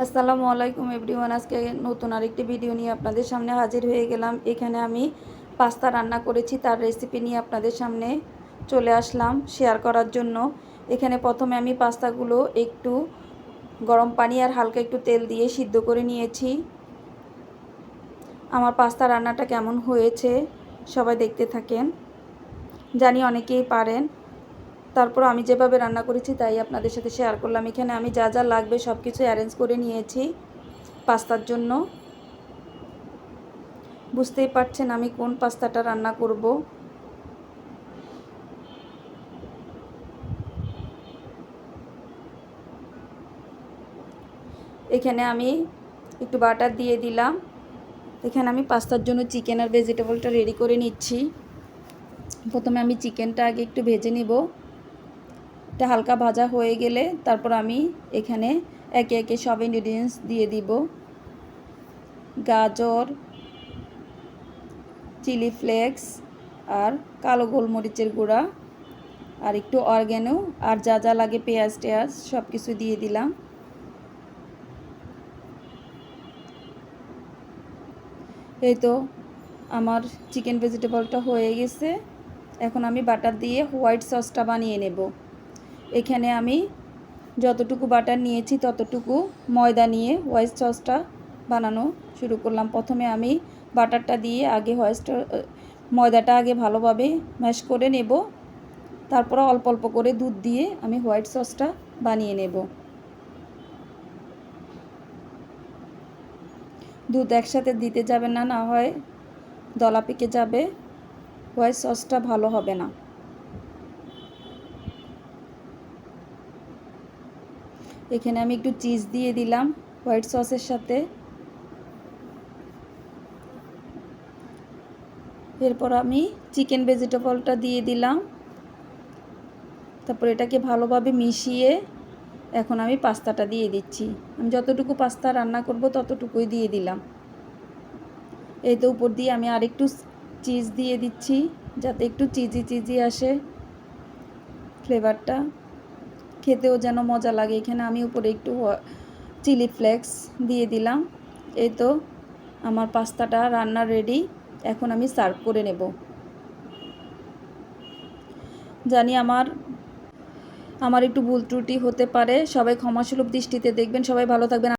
আসসালামু আলাইকুম এভরিওয়ান, আজকে নতুন আরেকটি ভিডিও নিয়ে আপনাদের সামনে হাজির হয়ে গেলাম। এখানে আমি পাস্তা রান্না করেছি, তার রেসিপি নিয়ে আপনাদের সামনে চলে আসলাম শেয়ার করার জন্য। এখানে প্রথমে আমি পাস্তাগুলো একটু গরম পানি আর হালকা একটু তেল দিয়ে সিদ্ধ করে নিয়েছি। আমার পাস্তা রান্নাটা কেমন হয়েছে সবাই দেখতে থাকেন। জানি অনেকেই পারেন। তারপর আমি যেভাবে রান্না করেছি তাই আপনাদের সাথে শেয়ার করলাম। এখানে আমি যা যা লাগবে সব কিছু অ্যারেঞ্জ করে নিয়েছি পাস্তার জন্য। বুঝতেই পারছেন আমি কোন পাস্তাটা রান্না করব। এখানে আমি একটু বাটার দিয়ে দিলাম। এখানে আমি পাস্তার জন্য চিকেন আর ভেজিটেবলটা রেডি করে নিচ্ছি। প্রথমে আমি চিকেনটা আগে একটু ভেজে নিব। এটা হালকা ভাজা হয়ে গেলে তারপর আমি এখানে একে একে সব ইনগ্রিডিয়েন্টস দিয়ে দিব। গাজর চিলি ফ্লেক্স আর কালো গোলমরিচের গুঁড়া আর একটু অর্গ্যানো আর যা যা লাগে পেঁয়াজ টেয়াজ সব কিছু দিয়ে দিলাম। এই তো আমার চিকেন ভেজিটেবলটা হয়ে গেছে। এখন আমি বাটার দিয়ে হোয়াইট সসটা বানিয়ে নেব। এখানে আমি যতটুকু বাটার নিয়েছি, ততটুকু ময়দা নিয়ে হোয়াইট সসটা বানানো শুরু করলাম। প্রথমে আমি বাটারটা দিয়ে আগে হোয়াইট ময়দাটা আগে ভালোভাবে ম্যাশ করে নেব। তারপর অল্প অল্প করে দুধ দিয়ে আমি হোয়াইট সসটা বানিয়ে নেব। দুধ একসাথে দিতে যাবে না না হয় দলা পেকে যাবে। হোয়াইট সসটা ভালো হবে না। এখানে আমি একটু চিজ দিয়ে দিলাম হোয়াইট সসের সাথে। এরপর আমি চিকেন ভেজিটেবলটা দিয়ে দিলাম। তারপর এটাকে ভালোভাবে মিশিয়ে এখন আমি পাস্তাটা দিয়ে দিচ্ছি। আমি যতটুকু পাস্তা রান্না করব ততটুকুই দিয়ে দিলাম। এই তো উপর দিয়ে আমি আরেকটু চিজ দিয়ে দিচ্ছি যাতে একটু চিজি চিজি আসে ফ্লেভারটা। খেতেও যেন মজা লাগে। এখানে আমি উপরে একটু চিলি ফ্লেক্স দিয়ে দিলাম। এই তো আমার পাস্তাটা রান্না রেডি এখন আমি সার্ভ করে নেব। জানি আমার আমার একটু ভুল ত্রুটি হতে পারে, সবাই ক্ষমাসুলভ দৃষ্টিতে দেখবেন, সবাই ভালো থাকবেন।